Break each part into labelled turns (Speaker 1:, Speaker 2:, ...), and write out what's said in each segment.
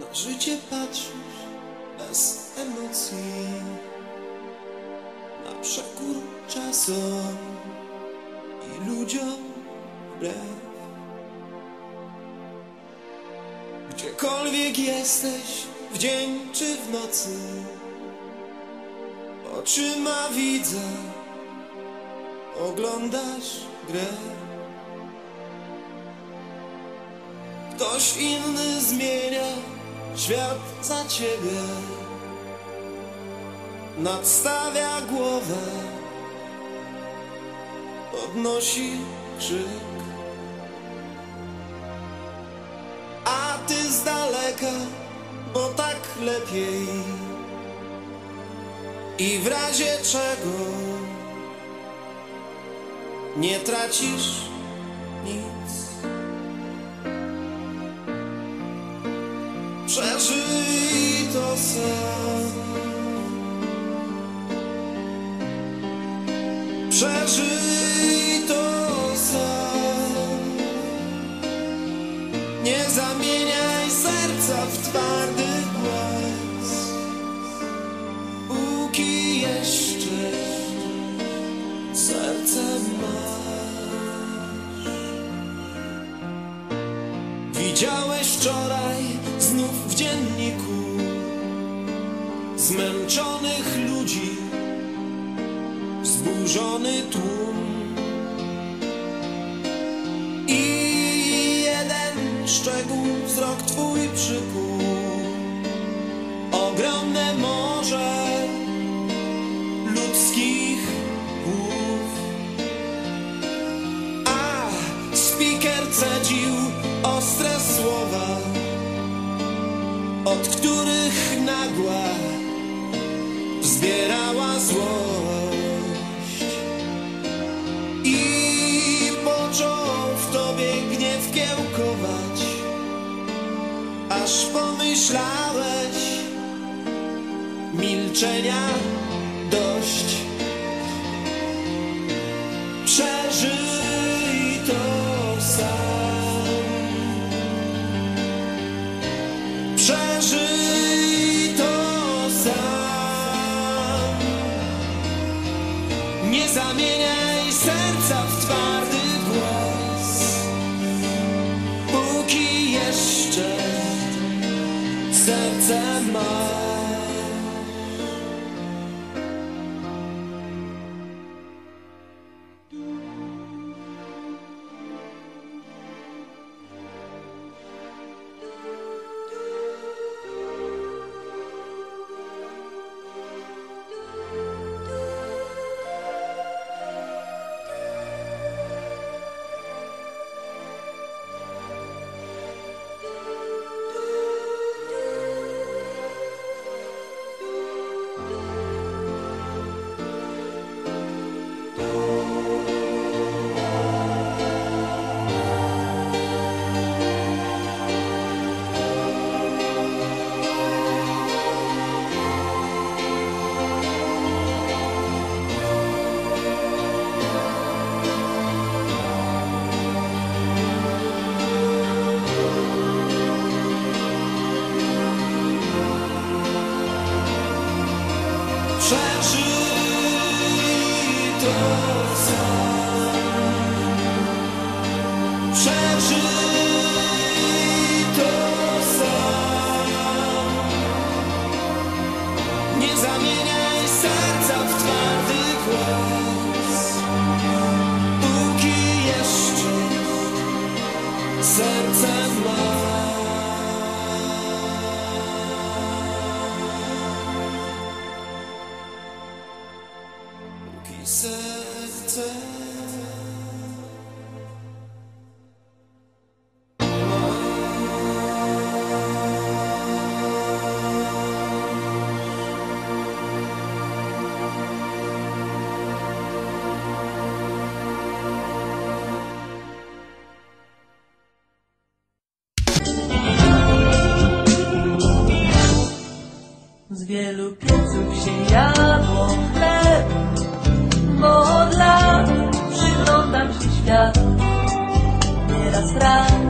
Speaker 1: Na życie patrzysz bez emocji. Na przekór czasom i ludziom wbrew. Gdziekolwiek jesteś, w dzień czy w nocy Oczyma widzę, oglądasz grę. Ktoś inny zmienia świat za ciebie Nadstawia głowę Podnosi krzyk. A ty z daleka, bo tak lepiej. I w razie czego Nie tracisz nic Przeżyj to sam. Przeżyj Zburzony tłum I jeden szczegół wzrok twój przykuł Aż pomyślałeś milczenia dość. Przeżyj to sam. Przeżyj to sam. Nie zamieniaj serca w Przeżyj
Speaker 2: pieców się jadło chleb, bo od lat przyglądam się świat. Nieraz rano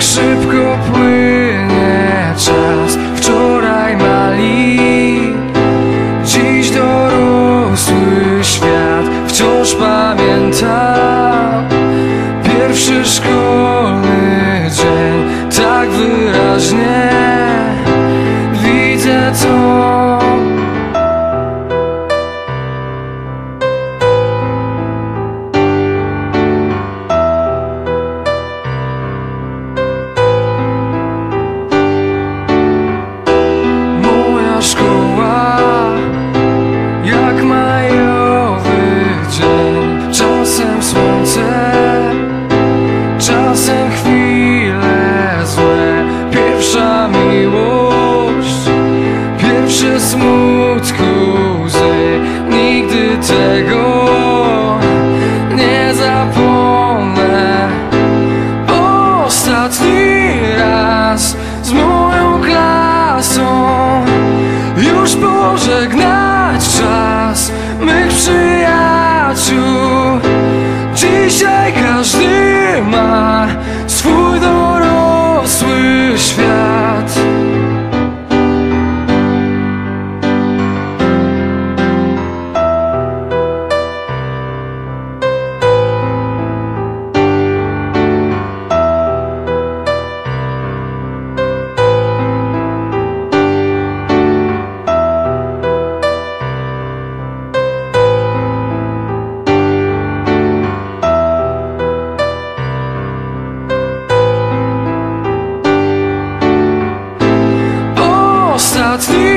Speaker 3: Jak szybko płynie czas. Wczoraj mali Dziś dorosły świat. Wciąż pamięta Pierwszy szkoły out to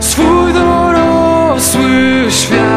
Speaker 3: swój dorosły świat.